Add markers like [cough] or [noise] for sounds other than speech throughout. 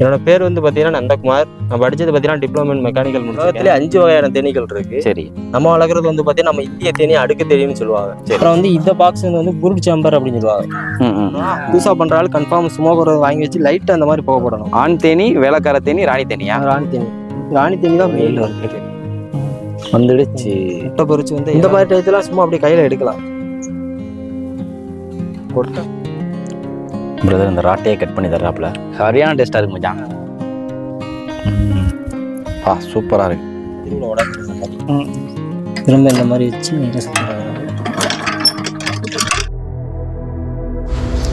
என்னோட பேர் வந்து பார்த்தீங்கன்னா நந்தகுமார். நான் படிச்சது பார்த்தீங்கன்னா டிப்ளமோ இன் மெக்கானிக்கல் முடிச்சதுல அஞ்சு வகையான தேனீக்கள் இருக்கு. சரி. நம்ம வளர்க்குறது வந்து பார்த்தீங்கன்னா நம்ம இந்திய தேனி அடுக்கு தேனின்னு சொல்லுவாங்க. அப்புறம் வந்து இந்த பாக்ஸ் வந்து புருட் சேம்பர் அப்படின்னு சொல்லுவாங்க. புதுசாக பண்ற ஆள் கன்ஃபார்ம் ஸ்மோக்கர் வாங்கி வச்சு லைட் அந்த மாதிரி போக போடணும். ஆண் தேனி வேலைக்கார தேனி ராணி தேனியா? ராணி தேனி. ராணி தேனி தான் மெயில் இருக்கு வந்துடுச்சு. முட்டை பொரிச்சு வந்து இந்த மாதிரி டயத்துலாம் சும்மா அப்படியே கையில எடுக்கலாம். கொட்டை. பிரதர் இந்த ராட்டையை கட் பண்ணி தர்றாப்ல சரியான டேஸ்டா இருக்கு மச்சான். பா சூப்பரா இருக்கு. திரும்ப இந்த மாதிரி வச்சு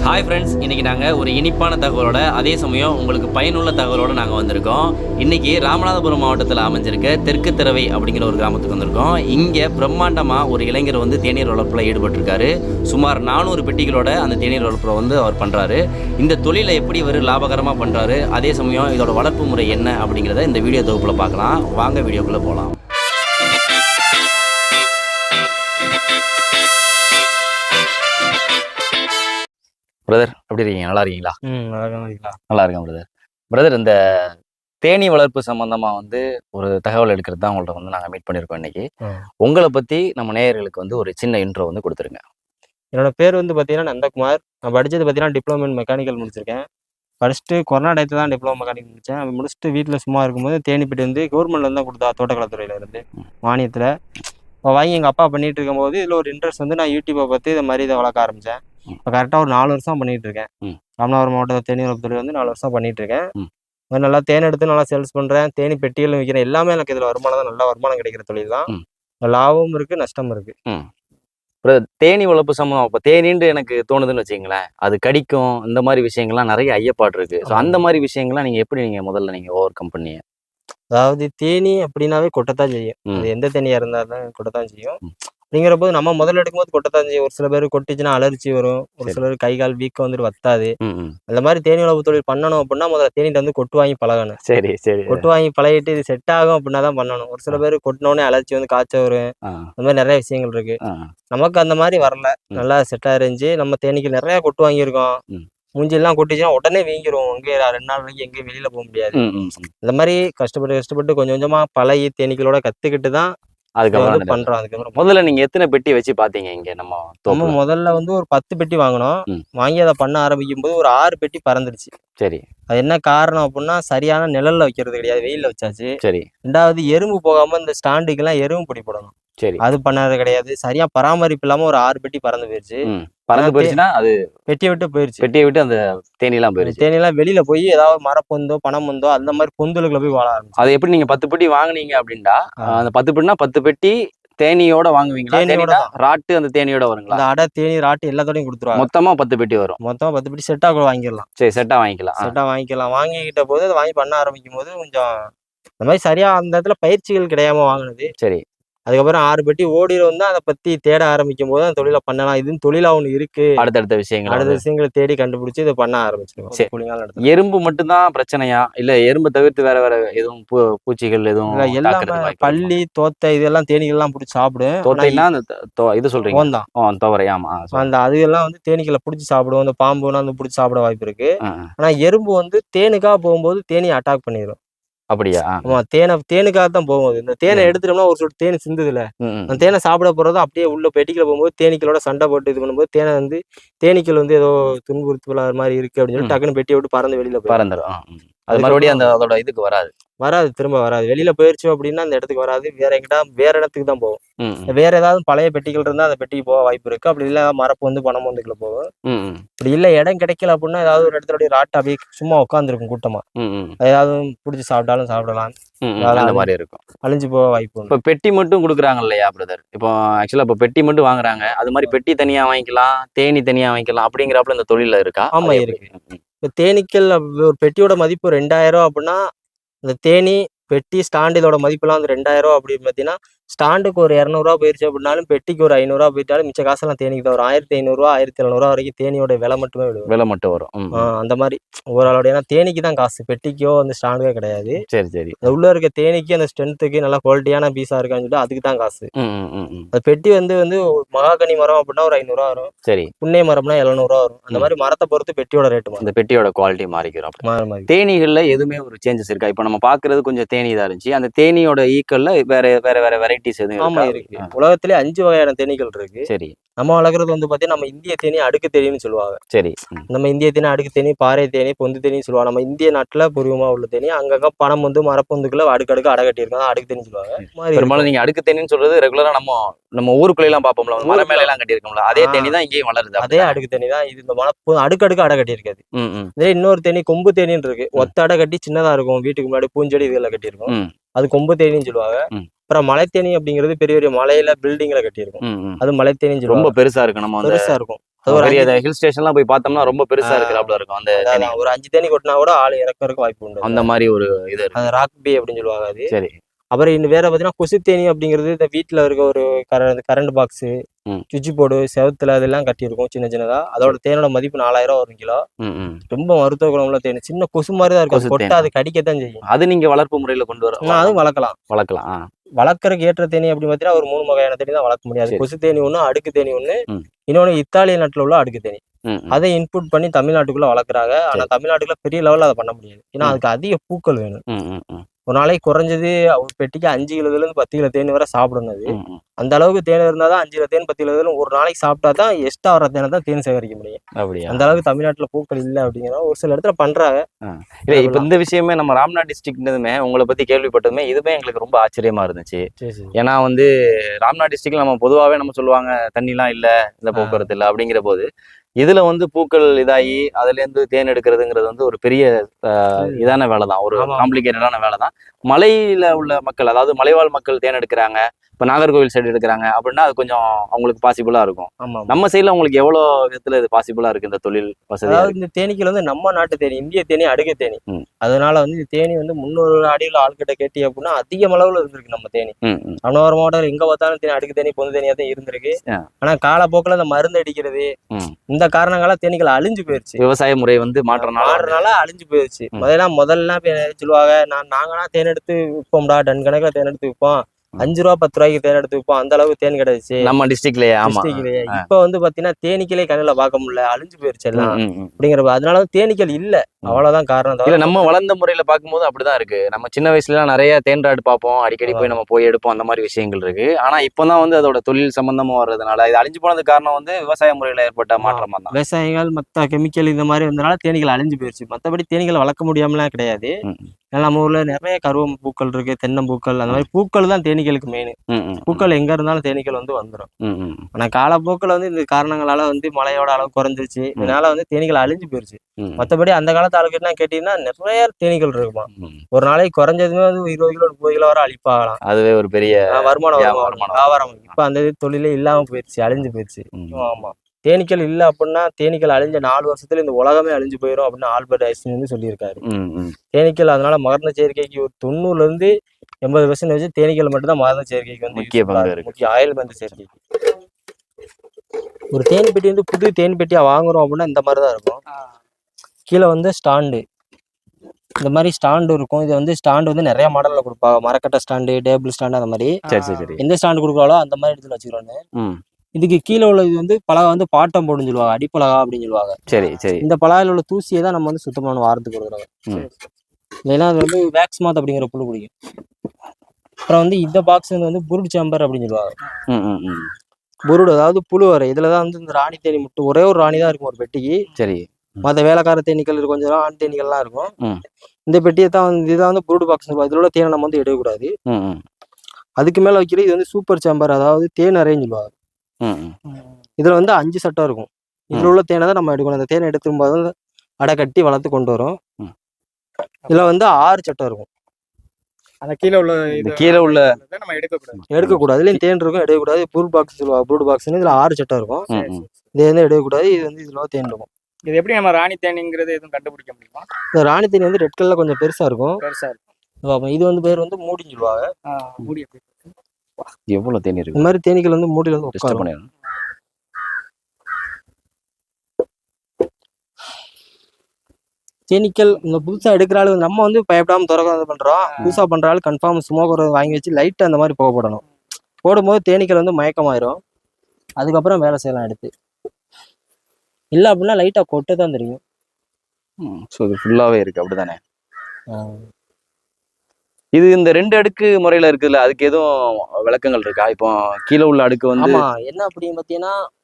ஹாய் ஃப்ரெண்ட்ஸ் இன்றைக்கி நாங்கள் ஒரு இனிப்பான தகவலோட அதே சமயம் உங்களுக்கு பயனுள்ள தகவலோடு நாங்கள் வந்திருக்கோம். இன்றைக்கி ராமநாதபுரம் மாவட்டத்தில் அமைஞ்சிருக்க தெற்கு திறவை அப்படிங்கிற ஒரு கிராமத்துக்கு வந்திருக்கோம். இங்கே பிரம்மாண்டமாக ஒரு இளைஞர் வந்து தேநீர் வளர்ப்பில் ஈடுபட்டிருக்காரு. சுமார் நானூறு பெட்டிகளோட அந்த தேநீர் வளர்ப்பில் வந்து அவர் பண்ணுறாரு இந்த தொழிலை எப்படி இவர் லாபகரமாக பண்ணுறாரு அதே சமயம் இதோட வளர்ப்பு முறை என்ன அப்படிங்கிறத இந்த வீடியோ தொகுப்பில் பார்க்கலாம். வாங்க வீடியோக்குள்ளே போகலாம் பிரதர் எப்படி இருக்கீங்க? நல்லா இருக்கீங்களா? நல்லா இருக்கேன் பிரதர் பிரதர் இந்த தேனி வளர்ப்பு சம்பந்தமா வந்து ஒரு தகவல் எடுக்கிறது தான் உங்கள்ட்ட வந்து நாங்கள் மீட் பண்ணியிருக்கோம் இன்னைக்கு. உங்களை பத்தி நம்ம நேயர்களுக்கு வந்து ஒரு சின்ன இன்ட்ரோ வந்து கொடுத்துருங்க. என்னோட பேர் வந்து பார்த்தீங்கன்னா நந்தகுமார். நான் படிச்சது பார்த்தீங்கன்னா டிப்ளமோ இன் மெக்கானிக்கல் முடிச்சிருக்கேன். ஃபஸ்ட்டு கொரோனா டயத்தில் தான் டிப்ளமோ மெக்கானிக் முடித்தேன் அது முடிச்சுட்டு வீட்டில் சும்மா இருக்கும்போது தேனிப்பட்டி வந்து கவர்மெண்ட்ல தான் கொடுத்தா தோட்டக்கலைத்துறையில இருந்து மானியத்தில். இப்போ வாங்கி எங்கள் அப்பா பண்ணிட்டு இருக்கும்போது இதில் ஒரு இன்ட்ரெஸ்ட் வந்து நான் யூடியூப்பை பார்த்து இதை மாதிரி இதை வளர்க்க ஆரம்பித்தேன். இப்போ கரெக்டாக ஒரு நாலு வருஷம் பண்ணிட்டு இருக்கேன். ராமநாதபுரம் மாவட்ட தேனி வளர்ப்புத்துறை வந்து நாலு வருஷம் பண்ணிட்டு இருக்கேன் நல்லா தேன் எடுத்து நல்லா சேல்ஸ் பண்ணுறேன் தேனி பெட்டிகளும் விற்கிறேன் எல்லாமே எனக்கு இதில் வருமானம் தான். நல்ல வருமானம் கிடைக்கிற தொழில் தான். லாபமும் இருக்குது நஷ்டமும் பிரதர் தேனி வளர்ப்பு சம்பந்தம் இப்போ தேனின்னு எனக்கு தோணுதுன்னு வச்சுங்களேன் அது கடிக்கும் இந்த மாதிரி விஷயங்கள்லாம் நிறைய ஐயப்பாடு இருக்கு. ஸோ அந்த மாதிரி விஷயங்கள்லாம் நீங்க எப்படி நீங்க முதல்ல நீங்க ஓவர் கம் பண்ணீங்க? அதாவது தேனி அப்படின்னாவே கொட்டத்தான் செய்யும். அது எந்த தேனியா இருந்தாலும் கொட்டத்தான் செய்யும். அப்படிங்கிற போது நம்ம முதல்ல எடுக்கும்போது கொட்டத்தான் செய்யும் ஒரு சில பேர் கொட்டிச்சுன்னா அலர்ச்சி வரும். ஒரு. சிலர் கை கால் வீக்கம் வந்துட்டு வத்தாது. அந்த மாதிரி தேனி வளர்ப்பு தொழில் பண்ணணும் அப்படின்னா முதல்ல தேனிட்ட வந்து கொட்டு வாங்கி பழகணும். சரி சரி. கொட்டு வாங்கி பழகிட்டு இது செட் ஆகும் அப்படின்னா தான் பண்ணணும். ஒரு சில பேர் கொட்டினோடனே அலர்ச்சி வந்து காய்ச்ச வரும். அந்த மாதிரி நிறைய விஷயங்கள் இருக்கு. நமக்கு அந்த மாதிரி வரல. நல்லா செட் ஆயிருந்துச்சு நம்ம தேனிக்கு நிறைய கொட்டு வாங்கியிருக்கோம். மூஞ்சிலாம் கொட்டிச்சுன்னா உடனே வீங்கிரும். எங்கே ரெண்டு நாள் வரைக்கும் எங்கேயும் வெளியில போக முடியாது. இந்த மாதிரி கஷ்டப்பட்டு கஷ்டப்பட்டு கொஞ்சம் கொஞ்சமா பழகி தேனீக்களோட கத்துக்கிட்டு தான் அதுக்கப்புறம் பண்றோம். அதுக்கப்புறம் முதல்ல நீங்க எத்தனை பெட்டி வச்சு பாத்தீங்க இங்க நம்ம நம்ம? முதல்ல வந்து ஒரு பத்து பெட்டி வாங்கினோம். வாங்கி அதை பண்ண ஆரம்பிக்கும் போது ஒரு ஆறு பெட்டி பறந்துடுச்சு. சரி. அது என்ன காரணம் அப்படின்னா சரியான நிழல்ல வைக்கிறது கிடையாது. வெயில்ல வச்சாச்சு. சரி. ரெண்டாவது எறும்பு போகாம இந்த ஸ்டாண்டுக்கெல்லாம் எறும்பு பிடி போடணும் சரி. அது பண்ணது கிடையாது. சரியா பராமரிப்பு இல்லாம ஒரு ஆறு பெட்டி பறந்து போயிருச்சு. பறந்து போயிடுச்சுன்னா அது பெட்டியை விட்டு போயிருச்சு. பெட்டியை விட்டு அந்த தேனிலாம் போயிடுச்சு தேனியெல்லாம் வெளியில போய் ஏதாவது மரப்பொந்தோ பணம் பொந்தோ அந்த மாதிரி பொந்துலுக்குள்ள போய் வாழ ஆரம்பிச்சு. அது எப்படி நீங்க பத்து பெட்டி வாங்குனீங்க அப்படின்னா. அந்த பத்து பெட்டினா பத்து பெட்டி தேனியோட வாங்குவீங்களா? தேனியோட ராட்டு அந்த தேனியோட வருங்களா? அந்த அடை தேனி ராட்டு எல்லாத்தோடையும் கொடுத்துருவாங்க. மொத்தமா பத்து பெட்டி வரும். மொத்தம் பத்து பெட்டி செட்டா கூட வாங்கிடலாம். சரி செட்டா வாங்கிக்கலாம். ஆ. செட்டாக வாங்கிக்கலாம். வாங்கிக்கிட்ட போது அதை வாங்கி பண்ண ஆரம்பிக்கும் போது கொஞ்சம் இந்த மாதிரி சரியா அந்த இடத்துல பயிற்சிகள் கிடையாம வாங்கினது சரி. அதுக்கப்புறம் ஆறு பெட்டி ஓடிடும் தான் அதை பத்தி தேட ஆரம்பிக்கும் போது அந்த தொழிலை பண்ணலாம். இதுன்னு தொழிலா ஒன்று இருக்கு. அடுத்தடுத்த விஷயங்கள் அடுத்த. விஷயங்களை தேடி கண்டுபிடிச்சு இதை பண்ண நடத்து எறும்பு மட்டும்தான் பிரச்சனையா? இல்ல எறும்பு தவிர்த்து வேற வேற எதுவும் பூச்சிகள் எதுவும் எல்லாமே பள்ளி தோத்தை இதெல்லாம் தேனீகள்லாம் பிடிச்சி சாப்பிடும் ஆனா தோத்தைன்னா அந்த இது சொல்றீங்க? ஓ துவரை. ஆமா. அந்த அதுகெல்லாம் வந்து தேனீக்களை பிடிச்சி சாப்பிடும் அந்த பாம்புனா வந்து பிடிச்சி சாப்பிட வாய்ப்பு இருக்கு. ஆனா எறும்பு வந்து தேனுக்காக போகும்போது தேனி அட்டாக் பண்ணிடும் அப்படியா. ஆமா தேனை தேனுக்காக தான் போகும்போது இந்த தேனை. எடுத்துட்டோம்னா ஒரு சொட்டு தேன் சிந்துதுல. அந்த தேனை சாப்பிட போறது அப்படியே உள்ள பெட்டிக்குள்ள போகும்போது தேனீக்களோட சண்டை போட்டு இது பண்ணும்போது தேனை வந்து தேனீக்கள் வந்து ஏதோ துன்புறுத்தல் மாதிரி இருக்கு அப்படின்னு சொல்லி. டக்குன்னு பெட்டியை விட்டு பறந்து வெளியில பறந்துடும். அது மறுபடியும் அந்த அதோட இதுக்கு வராது. வராது திரும்ப வராது. வெளியில போயிருச்சு அப்படின்னா அந்த இடத்துக்கு வராது. வேற எங்கிட்ட வேற இடத்துக்கு தான் போகும். வேற ஏதாவது பழைய பெட்டிகள் இருந்தா அந்த பெட்டிக்கு போக வாய்ப்பு இருக்கு. அப்படி இல்ல மரப்பு வந்து பணம் வந்துக்குள்ள போகும். இப்படி இல்ல இடம் கிடைக்கல அப்படின்னா ஏதாவது ஒரு இடத்துல ராட்டை அப்படியே சும்மா உட்காந்துருக்கும் கூட்டமா. ஏதாவது பிடிச்சி சாப்பிட்டாலும் சாப்பிடலாம். அந்த மாதிரி இருக்கும். அழிஞ்சு போக வாய்ப்பு இப்போ பெட்டி மட்டும் கொடுக்குறாங்க இல்லையா பிரதர் இப்போ ஆக்சுவலா இப்போ பெட்டி மட்டும் வாங்குறாங்க. அது மாதிரி பெட்டி தனியா வாங்கிக்கலாம் தேனி தனியா வாங்கிக்கலாம் அப்படிங்கிறப்பல இந்த தொழில இருக்கா? ஆமா? ம், இப்போ தேனீக்கள் ஒரு பெட்டியோட மதிப்பு ரெண்டாயிரம் ரூபா அப்படின்னா அந்த தேனி பெட்டி ஸ்டாண்ட் இதோட மதிப்பெல்லாம் வந்து ரெண்டாயிரம் அப்படின்னு பார்த்தீங்கன்னா ஸ்டாண்டுக்கு ஒரு இரநூறுவா போயிருச்சு அப்படின்னாலும் பெட்டிக்கு ஒரு ஐநூறுரூவா போயிட்டாலும் மிச்ச காசெல்லாம் தேனிக்கு தான் ஒரு ஆயிரத்தி ஐநூறுரூவா ஆயிரத்தி எழுநூறுவா வரைக்கும் தேனியோட விலை மட்டுமே விடுவோம் விலை மட்டும் வரும். அந்த மாதிரி. ஓரளவு ஏன்னா தேனிக்கு தான் காசு பெட்டிக்கோ அந்த ஸ்டாண்டுக்கோ கிடையாது. சரி சரி. உள்ள இருக்க தேனிக்கு அந்த ஸ்ட்ரென்த்துக்கு நல்லா குவாலிட்டியான பீஸா இருக்கான்னு சொல்லிட்டு அதுக்கு தான் காசு. அது பெட்டி வந்து வந்து மகாகனி மரம் அப்படின்னா ஒரு ஐநூறுரூவா வரும். சரி. புன்னை மரம்னா எழுநூறுவா வரும். அந்த மாதிரி மரத்தை பொறுத்து பெட்டியோட ரேட்டு இந்த பெட்டியோட குவாலிட்டி மாறிக்கிறோம் தேனீகள்ல எதுவுமே ஒரு சேஞ்சஸ் இருக்கா? இப்போ நம்ம பாக்குறது கொஞ்சம் தேனி தான் இருந்துச்சு. அந்த தேனியோட ஈக்கல்ல வேற வேற வேற வெரைட்டிஸ் எதுவும் ஆமா இருக்கா? உலகத்திலே அஞ்சு வகையான தேனீகள் இருக்கு. சரி. நம்ம வளர்க்குறது வந்து பாத்தீங்கன்னா நம்ம இந்திய தேனி அடுக்கு தேனின்னு சொல்லுவாங்க. சரி. நம்ம இந்திய தேனி அடுக்கு தேனி பாறை தேனி பொந்து தேனின்னு சொல்லுவாங்க. நம்ம இந்திய நாட்டுல பூர்வமா உள்ள தேனி அங்கங்க பணம் வந்து மரப்பொந்துக்குள்ள அடுக்கடுக்கு அடை கட்டியிருக்கோம் அதான் அடுக்கு தேனி சொல்லுவாங்க. பெரும்பாலும் நீங்க அடுக்கு தேனின்னு சொல்றது ரெகுலரா நம்ம நம்ம ஊருக்குள்ள எல்லாம் பாப்போம்ல மலை ஊருக்குள்ள. மேல எல்லாம் கட்டியிருக்கோம்ல. அதே. தேனி தான் இங்கேயும் வளருது அதே? அடுக்கு தேனி தான். இது இந்த மலை அடுக்கடுக்கு அடை கட்டியிருக்காது. இதே இன்னொரு தேனி கொம்பு தேனின்னு இருக்கு. ஒத்த அடை கட்டி சின்னதா இருக்கும். வீட்டுக்கு முன்னாடி பூஞ்செடி இதுல கட்டியிருக்கும். அது கொம்பு தேனின்னு சொல்லுவாங்க. அப்புறம் மலைத்தேனி அப்படிங்கிறது பெரிய பெரிய மலையில பில்டிங்ல கட்டியிருக்கும். அது மலைத்தேனின்னு ரொம்ப பெருசா இருக்கு நம்ம அந்த பெருசா இருக்கும். ஒரு ஹில் ஸ்டேஷன்லாம் போய் பார்த்தோம்னா ரொம்ப பெருசா. இருக்கிறாப்ல இருக்கும் அந்த. ஒரு அஞ்சு தேனி கொட்டினா கூட ஆள் இறக்கறதுக்கு வாய்ப்பு உண்டு. அந்த மாதிரி ஒரு இது அது ராக் பி அப்படின்னு சொல்லுவாங்க அது. சரி. அப்புறம் இன்னும் வேற பாத்தீங்கன்னா கொசு தேனி அப்படிங்கிறது இந்த வீட்டுல இருக்க ஒரு கரண்ட் கரண்ட் பாக்ஸ். சுவிட்ச் போர்டு செவத்துல அதெல்லாம் கட்டியிருக்கும் சின்ன சின்னதா. அதோட தேனோட மதிப்பு நாலாயிரம் வரும் கிலோ. ரொம்ப மருத்துவ குணமுள்ள தேனி. சின்ன கொசு மாதிரி தான் இருக்கும். கொட்டை அது கடிக்கத்தான் செய்யும். அது நீங்க வளர்ப்பு முறையில கொண்டு வர அதுவும் வளர்க்கலாம். வளர்க்கலாம் ஆ. வளர்க்கறதுக்கு ஏற்ற தேனி அப்படின்னு பார்த்தீங்கன்னா ஒரு மூணு வகையான தேனி தான் வளர்க்க முடியாது. கொசு தேனி ஒன்று அடுக்கு தேனி ஒன்று. இன்னொன்று இத்தாலிய நாட்டில் உள்ள அடுக்கு தேனி. அதை இன்புட் பண்ணி தமிழ்நாட்டுக்குள்ள வளர்க்குறாங்க ஆனா தமிழ்நாட்டுக்குள்ள பெரிய லெவலில் அதை பண்ண முடியாது ஏன்னா. அதுக்கு அதிக பூக்கள் வேணும். ஒரு நாளைக்கு குறைஞ்சது ஒரு பெட்டிக்கு அஞ்சு கிலோதுல இருந்து பத்து கிலோ தேன் வரை சாப்பிடணும் அது. அந்த அளவுக்கு தேன் இருந்தால் தான் அஞ்சு கிலோ தேன் பத்து கிலோ ஒரு நாளைக்கு சாப்பிட்டா தான் எக்ஸ்ட்ரா வர தேனை தான் தேன் சேகரிக்க முடியும். அப்படியா? அந்த அளவுக்கு தமிழ்நாட்டுல பூக்கள் இல்லை அப்படிங்கிற ஒரு சில இடத்துல பண்றாங்க. இல்ல இப்ப இந்த விஷயமே நம்ம ராம்நாத் டிஸ்ட்ரிக்ட்னதுமே உங்களை பத்தி கேள்விப்பட்டதுமே இதுவே எங்களுக்கு ரொம்ப ஆச்சரியமா இருந்துச்சு. ஏன்னா வந்து ராம்நாத் டிஸ்ட்ரிக்ட்ல நம்ம பொதுவாகவே நம்ம சொல்லுவாங்க தண்ணிலாம் இல்ல இந்த போக்குவரத்து இல்ல அப்படிங்கிற போது இதுல வந்து பூக்கள் இதாகி அதுல இருந்து தேன் எடுக்கிறதுங்கிறது வந்து ஒரு பெரிய இதான வேலை தான் ஒரு. காம்ப்ளிகேட்டடான வேலை தான் மலையில உள்ள மக்கள் அதாவது மலைவாழ் மக்கள் தேன் எடுக்கிறாங்க. இப்ப நாகர்கோவில் சைடு எடுக்கிறாங்க அப்படின்னா அது கொஞ்சம் அவங்களுக்கு பாசிபிளா இருக்கும் ஆமா நம்ம சைடுல உங்களுக்கு எவ்வளவு விதத்துல இது பாசிபிளா இருக்கு இந்த தொழில் வசதியா அதாவது இந்த தேனீக்கள் வந்து நம்ம நாட்டு தேனி இந்திய தேனி அடுக்கு தேனி. அதனால வந்து இந்த தேனி வந்து முன்னூறு அடியில் ஆள்கிட்ட கேட்டி அப்படின்னா அதிக அளவுல இருந்திருக்கு நம்ம தேனி. அன்னோர மாவட்டம் எங்க பார்த்தாலும் தேனி அடுக்கு தேனி பொது தேனியா தான் இருந்திருக்கு ஆ. ஆனா காலப்போக்கில் இந்த மருந்து அடிக்கிறது. இந்த காரணங்களால தேனீக்கள் அழிஞ்சு போயிருச்சு விவசாய முறை வந்து மாற்றனால மாறுறதுனால அழிஞ்சு போயிருச்சு. முதல்ல முதல்ல சொல்லுவாங்க நான் நாங்களாம் தேன் எடுத்து விற்போம்டா டன் கணக்குல தேன் எடுத்து விற்போம் அஞ்சு ரூபா பத்து ரூபாய்க்கு தேன் எடுத்து விற்போம் அந்த அளவுக்கு தேன் கிடைச்சு நம்ம டிஸ்ட்ரிக்ட்லயே டிஸ்ட்ரிக்ட்லயே. இப்ப வந்து பாத்தீங்கன்னா தேனீக்களே கண்ணுல பார்க்க முடியல. அழிஞ்சு போயிருச்சு எல்லாம். அப்படிங்கிறப்ப அதனால தேனீக்கள் இல்ல. அவ்வளவுதான் காரணம். இல்ல நம்ம வளர்ந்த முறையில பார்க்கும்போது அப்படிதான் இருக்கு. நம்ம சின்ன வயசுல எல்லாம் நிறைய தேன்றாடு பார்ப்போம். அடிக்கடி போய் நம்ம போய் எடுப்போம். அந்த மாதிரி விஷயங்கள் இருக்கு. ஆனா இப்பதான் வந்து அதோட தொழில் சம்பந்தமா வர்றதுனால இது அழிஞ்சு போனதுக்கு காரணம் வந்து விவசாய முறையில ஏற்பட்ட மாற்றமா தான். விவசாயிகள் மத்த கெமிக்கல் இந்த மாதிரி வந்தனால தேனீகள் அழிஞ்சு போயிருச்சு. மத்தபடி தேனீகள் வளர்க்க முடியாமலாம் கிடையாது. நம்ம ஊர்ல நிறைய கருவம் பூக்கள் இருக்கு தென்னம்பூக்கள் அந்த மாதிரி பூக்கள் தான் தேனீகளுக்கு மெயின் பூக்கள் எங்க இருந்தாலும் தேனீக்கள் வந்து வந்துடும் ஆனா காலப்போக்கில் வந்து இந்த காரணங்களால வந்து மழையோட அளவு குறைஞ்சிருச்சு. இதனால வந்து தேனீகள் அழிஞ்சு போயிருச்சு. ம், மத்தபடி அந்த காலத்து ஆளுக்கிட்ட கேட்டீங்கன்னா நிறைய தேனீகள் இருக்குமா. ஒரு நாளைக்கு குறைஞ்சதுமே வந்து இருபது கிலோ முப்பது கிலோ வரை அழிப்பாகலாம் அதுவே ஒரு பெரிய வருமானம் வியாபாரம், இப்ப அந்த தொழிலே இல்லாம போயிருச்சு அழிஞ்சு போயிருச்சு. ஆமா. தேனீக்கள் இல்ல அப்படின்னா தேனீக்கள் அழிஞ்ச நாலு வருஷத்துல இந்த உலகமே அழிஞ்சு போயிடும் அப்படின்னு ஆல்பர்ட் ஐஸ்டின் வந்து சொல்லியிருக்காரு. தேனீக்கள் அதனால மகரந்த சேர்க்கைக்கு ஒரு தொண்ணூறுல இருந்து எண்பது பர்சன்ட் வச்சு தேனீக்கள் மட்டும் தான் மகரந்த சேர்க்கைக்கு வந்து முக்கிய பங்கு இருக்கு. முக்கிய ஆயில் மருந்து சேர்க்கைக்கு ஒரு தேன் பெட்டி வந்து புது தேன் பெட்டியா வாங்குறோம் அப்படின்னா இந்த மாதிரி தான் இருக்கும் கீழே வந்து ஸ்டாண்டு. இந்த மாதிரி ஸ்டாண்டு இருக்கும். இது வந்து ஸ்டாண்டு வந்து நிறைய மாடல்ல கொடுப்பாங்க. மரக்கட்டை ஸ்டாண்டு டேபிள் ஸ்டாண்டு அந்த மாதிரி. சரி சரி எந்த ஸ்டாண்டு கொடுக்குறாலோ அந்த மாதிரி இடத்துல வச்சுக்கிறோன்னு ம், இதுக்கு கீழே உள்ளது வந்து பலகை வந்து பாட்டம் போடுன்னு சொல்லுவாங்க. அடிப்பலகா அப்படின்னு சொல்லுவாங்க. சரி சரி. இந்த பலகையில் உள்ள தூசியை தான் நம்ம வந்து சுத்தம் பண்ண வாரத்துக்கு கொடுக்குறோம். இல்லைன்னா அது வந்து வேக்ஸ் மாத் அப்படிங்கிற புழு குடிக்கும். அப்புறம் வந்து இந்த பாக்ஸ் வந்து புருட் சேம்பர் அப்படின்னு சொல்லுவாங்க. புருடு அதாவது புழு வரை இதுல தான் வந்து இந்த ராணி தேனி மட்டும் ஒரே ஒரு ராணி தான் இருக்கும் ஒரு பெட்டிக்கு. சரி. மற்ற வேலைக்கார தேனீக்கள் கொஞ்சம் ஆண் தேனீக்கள்லாம் இருக்கும். இந்த பெட்டியை தான் வந்து இதுதான் வந்து புருடு பாக்ஸ் இதில் உள்ள தேனை நம்ம வந்து எடுக்கக்கூடாது. அதுக்கு மேல வைக்கிறது இது வந்து சூப்பர் சேம்பர் அதாவது தேன் அறைன்னு சொல்லுவாங்க. இதுல வந்து அஞ்சு சட்டம் இருக்கும். இதுல உள்ள தேனை தான் நம்ம எடுக்கணும். அந்த தேனை எடுத்தும்போது வந்து அடை கட்டி வளர்த்து கொண்டு வரும். இதுல வந்து ஆறு சட்டம் இருக்கும். அந்த கீழே உள்ள இந்த இது கீழே உள்ள நம்ம எடுக்கக்கூடாது. எடுக்கக்கூடாது. இதுலயும் தேன் இருக்கும் எடுக்கக்கூடாது. ப்ரூட் பாக்ஸ் சொல்லுவாங்க ப்ரூட் பாக்ஸ்னு இதுல ஆறு சட்டம் இருக்கும். இது வந்து எடுக்கக்கூடாது. இது வந்து இதுல தேன் இருக்கும். இது எப்படி நம்ம ராணி தேனிங்கிறது எதுவும் கண்டுபிடிக்க முடியுமா? இந்த ராணி தேனி வந்து ரெட் கலர்ல கொஞ்சம் பெருசா இருக்கும். பெருசா இருக்கும். இது வந்து பேர் வந்து மூடின்னு சொல்லுவாங்க. மூடி? எவ்வளவு தேனி இருக்கு? இந்த மாதிரி தேனீக்கள் வந்து மூடியில் வந்து உட்காரும். பண்ணிடணும் தேனீக்கள் இந்த புதுசா எடுக்கிற ஆளு நம்ம வந்து பயப்படாம திறக்க பண்றோம். புதுசா பண்ற ஆள் கன்ஃபார்ம் ஸ்மோக்கர் வாங்கி வச்சு லைட் அந்த மாதிரி போகப்படணும் போடும்போது தேனீக்கள் வந்து மயக்கமாயிரும். அதுக்கப்புறம் வேலை செய்யலாம் எடுத்து இல்லை அப்படின்னா லைட்டா கொட்ட தான் தெரியும். ஸோ இது ஃபுல்லாவே இருக்கு அப்படிதானே? இது இந்த ரெண்டு அடுக்கு முறையில இருக்குல்ல அதுக்கு எதுவும் விளக்கங்கள் இருக்கா? இப்போ கீழே உள்ள அடுக்கு வந்து என்ன அப்படின்னு பாத்தீங்கன்னா ம்.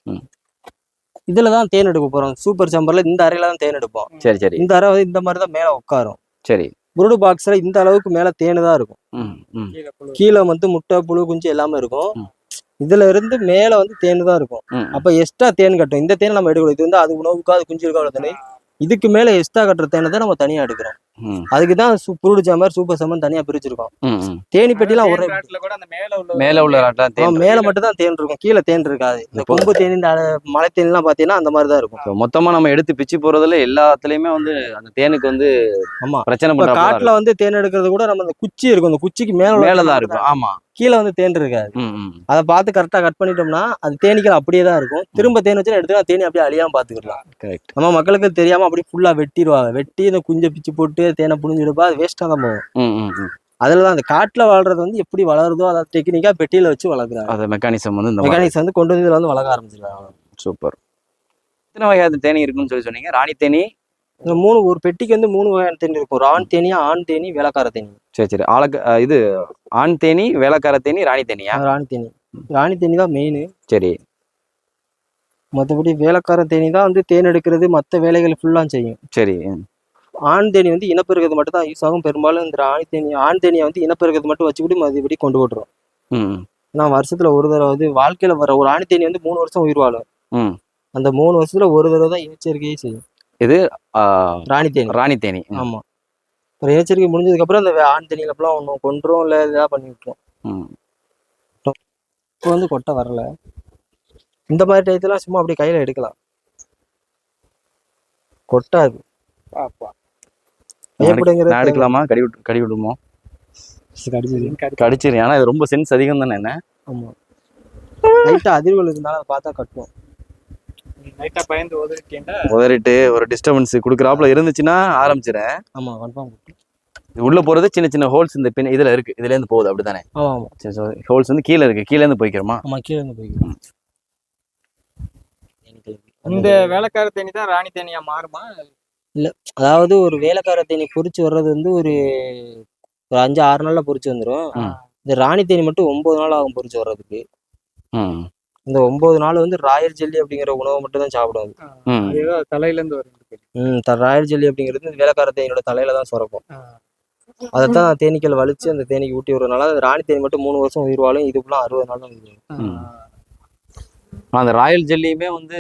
இதுல தான் தேன் எடுக்க போறோம் சூப்பர் சாம்பர்ல இந்த அறையில தான் தேன் எடுப்போம். சரி சரி. இந்த அறை வந்து இந்த மாதிரி தான் மேல உட்காரும். சரி. புருடு பாக்ஸ்ல இந்த அளவுக்கு மேல தேனு தான் இருக்கும். கீழே புழு. கீழே வந்து முட்டை புழு குஞ்சு எல்லாமே இருக்கும். இதுல இருந்து மேல வந்து தேன் தான் இருக்கும். அப்ப எக்ஸ்ட்ரா தேன் கட்டும். இந்த தேன் நம்ம எடுக்கணும் இது வந்து அது உணவுக்கா அது குஞ்சு இருக்கா அவ்வளவு இதுக்கு மேல எக்ஸ்ட்ரா கட்டுற தேனை தான் நம்ம தனியா எடுக்கிறோம். ம். அதுக்கு தான் புருடு சாம்பார் சூப்பர் சாம்பார் தனியா பிரிச்சிருக்கோம். ம் ம். தேனி பெட்டிலாம் ஒரே தேன் ராட்டுல கூட அந்த மேல உள்ள மேல தேன் மட்டும் தான் தேன் இருக்கும். கீழே தேன் இருக்காது. இந்த கொம்பு தேனி இந்த மலை தேனிலாம் பாத்தீங்கன்னா அந்த மாதிரி தான் இருக்கும். மொத்தமா நம்ம எடுத்து பிச்சு போறதுல எல்லாத்துலயுமே வந்து அந்த தேனுக்கு வந்து ஆமா. பிரச்சனை காட்டுல வந்து தேன் எடுக்கிறது கூட நம்ம அந்த குச்சி இருக்கும். அந்த குச்சிக்கு மேல உள்ள மேலதான் தேன் இருக்கும். ஆமா. கீழே வந்து தேன் இருக்காது. அதை பார்த்து கரெக்டா கட் பண்ணிட்டோம்னா அது தேனீக்கள் அப்படியே தான் இருக்கும். திரும்ப தேன் வச்சு எடுத்து தேனி அப்படியே அழியாம பாத்துக்கலாம் கரெக்ட் நம்ம மக்களுக்கு தெரியாம அப்படியே ஃபுல்லா வெட்டிடுவாங்க. வெட்டி இந்த குஞ்சை பிச்சு போட்டு தேனை புழிஞ்சு எடுப்பா அது வேஸ்டா தான் போகும். அதுல தான் அந்த காட்டுல வளர்றது வந்து எப்படி வளருதோ அதை டெக்னிக்கா பெட்டியில வச்சு வளர்க்குறாங்க. அது மெக்கானிசம் வந்து இந்த மெக்கானிக்ஸ் வந்து கொண்டு வந்து இதுல வந்து வளர்க்க ஆரம்பிச்சிருக்காங்க. சூப்பர் எத்தனை வகையான தேனி இருக்குன்னு சொல்லி சொன்னீங்க? ராணி தேனி? இந்த மூணு ஒரு பெட்டிக்கு வந்து மூணு வகையான தேனி இருக்கும். ரான் தேனி ஆண் தேனி வேலைக்கார தேனி. சரி சரி. ஆளக்க இது ஆண் தேனி வேலைக்கார தேனி ராணி தேனியா? ராணி தேனி. ராணி தேனி தான் மெயின் சரி. மற்றபடி வேலைக்கார தேனி தான் வந்து தேன் எடுக்கிறது மற்ற வேலைகள் ஃபுல்லா செய்யும். சரி. ஆண் தேனி வந்து இனப்பெருக்கிறது மட்டும் தான் யூஸ் ஆகும். பெரும்பாலும் இந்த ராணி தேனி ஆண் தேனியை வந்து இனப்பெருக்கிறது மட்டும் வச்சுக்கிட்டு மறுபடி கொண்டு போட்டுரும். நான் வருஷத்துல ஒரு தடவை வந்து வாழ்க்கையில வர ஒரு ஆணி தேனி வந்து மூணு வருஷம் உயிர் வாழும். ம். அந்த மூணு வருஷத்துல ஒரு தடவை தான் இனச்சேர்க்கையே செய்யும். ஆ, ராணி தேனி. ராணி தேனி. ஆமா. ஒரு இனச்சேர்க்கை முடிஞ்சதுக்கு அப்புறம் அந்த ஆண் தேனியில அப்பெல்லாம் ஒன்றும் கொன்றும் இல்லை இதெல்லாம் பண்ணி விட்டுரும். ம். இப்போ வந்து கொட்டை வரல. இந்த மாதிரி டயத்துலாம் சும்மா அப்படியே கையில எடுக்கலாம். கொட்டாது. எடுக்கலாமா கடி விட்டு கடி விடுமோ கடிச்சிரு ஏன்னா இது ரொம்ப சென்ஸ் அதிகம் தானே என்ன? ஆமா. லைட்டா அதிர்வுகள் இருந்தாலும் அதை பார்த்தா ஒதுக்கிட்டா உதறிட்டு ஒரு டிஸ்டர்பன்ஸ் கொடுக்குறாப்புல இருந்துச்சுன்னா ஆரம்பிச்சிடறேன். ஆமா கன்ஃபார்ம் இது உள்ள போறது சின்ன சின்ன ஹோல்ஸ் இந்த பின் இதுல இருக்கு. இதுல இருந்து போகுது அப்படிதானே ஆமா ஆமா. சரி ஹோல்ஸ் வந்து கீழே இருக்கு. கீழே இருந்து போய்க்கிறோமா? ஆமா கீழே இருந்து போய்க்கலாம் இந்த வேலைக்கார தேனி தான் ராணி தேனியா மாறுமா? அதாவது ஒரு வேலைக்கார தேனி பொரிச்சு வர்றது வந்து ஒரு ஒரு அஞ்சு ஆறு நாள்ல பொரிச்சு வந்துரும். ம். இந்த ராணி தேனி மட்டும் ஒன்பது நாள் ஆகும் பொரிச்சு வர்றதுக்கு. இந்த ஒன்பது நாள் வந்து ராயல் ஜெல்லி அப்படிங்கிற உணவை மட்டும் தான் சாப்பிடும் அது. தலையில இருந்து வரும் ராயல் ஜெல்லி அப்படிங்கிறது இந்த வேலைக்கார தேனியோட தலையில தான் சுரக்கும். அதைத்தான் தேனீக்கள் வலிச்சு அந்த தேனீக்கு ஊட்டி விடுறதுனால அந்த ராணி தேனி மட்டும் மூணு வருஷம் உயிர் வாழும் இதுக்குலாம் அறுபது நாள். அந்த ராயல் ஜெல்லியுமே வந்து